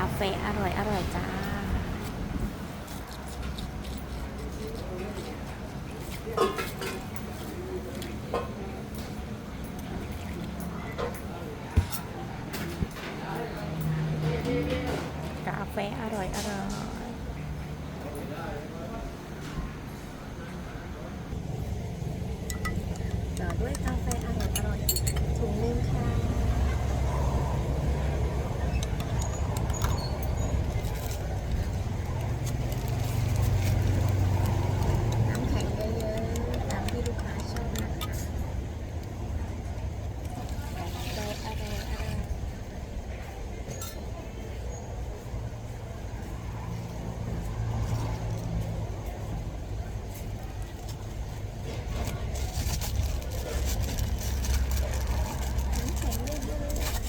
าแฟอร่อยอร่อยจ้า กาแฟอร่อยอร่อย ต่อด้วยกาแฟอร่อยอร่อยถุงนึงค่ะ น้ำแข็งเยอะๆตามที่ลูกค้าชอบนะคะกาแฟอร่อยอร่อย น้ำแข็งเยอะๆ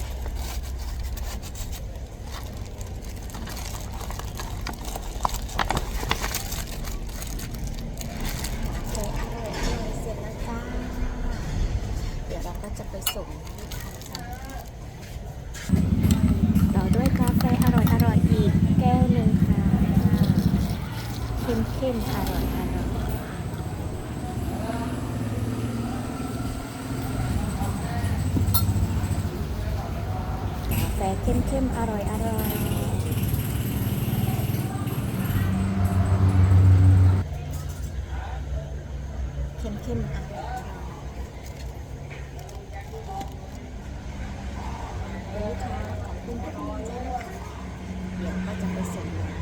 โอเคอร่อยอร่อยเสร็จแล้วจ้า เดี๋ยวเราก็จะไป ส่งให้ลูกต่อด้วยกาแฟอร่อยอร่อยอีกแก้วหนึ่งค่ะเข้มๆอร่อยอร่อยกาแฟเข้มๆอร่อยอร่อยเข้มๆอร่อยอร่อย ลูกค้าขอบคุณทุกคนจ้าเดี๋ยวก็จะไปส่งแล้ว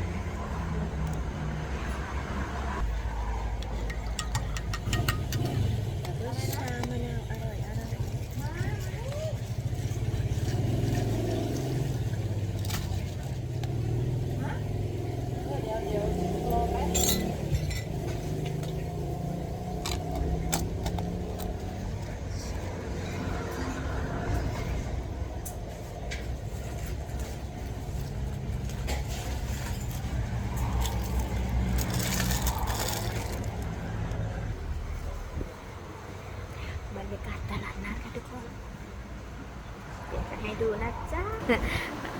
ต่อด้วยชามะนาวอร่อยอร่อย บรรยากาศตลาดนัดค่ะทุกคน เดี๋ยวจะ ให้ดูนะจ๊ะ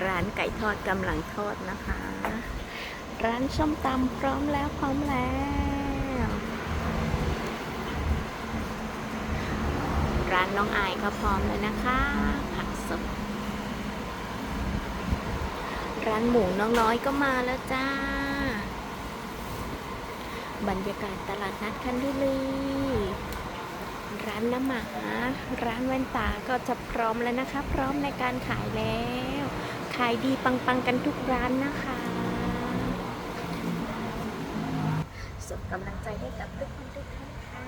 ร้านไก่ทอดกำลังทอดนะคะ ร้านส้มตำพร้อมแล้วพร้อมแล้ว ร้านน้องอายก็พร้อมเลยนะคะ ผักสดร้านหมูน้องน้อยก็มาแล้วจ้า บรรยากาศตลาดนัดคันดิลีานน้ำหมา ร้านแว่นตาก็จะพร้อมแล้วนะคะ พร้อมในการขายแล้ว ขายดีปังๆกันทุกร้านนะคะส่งกำลังใจให้กับทุกคนทุกท่านค่ะ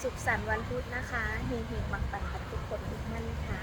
สุขสันต์วันพุธนะคะเฮงๆปังๆกับทุกคนทุกท่านค่ะ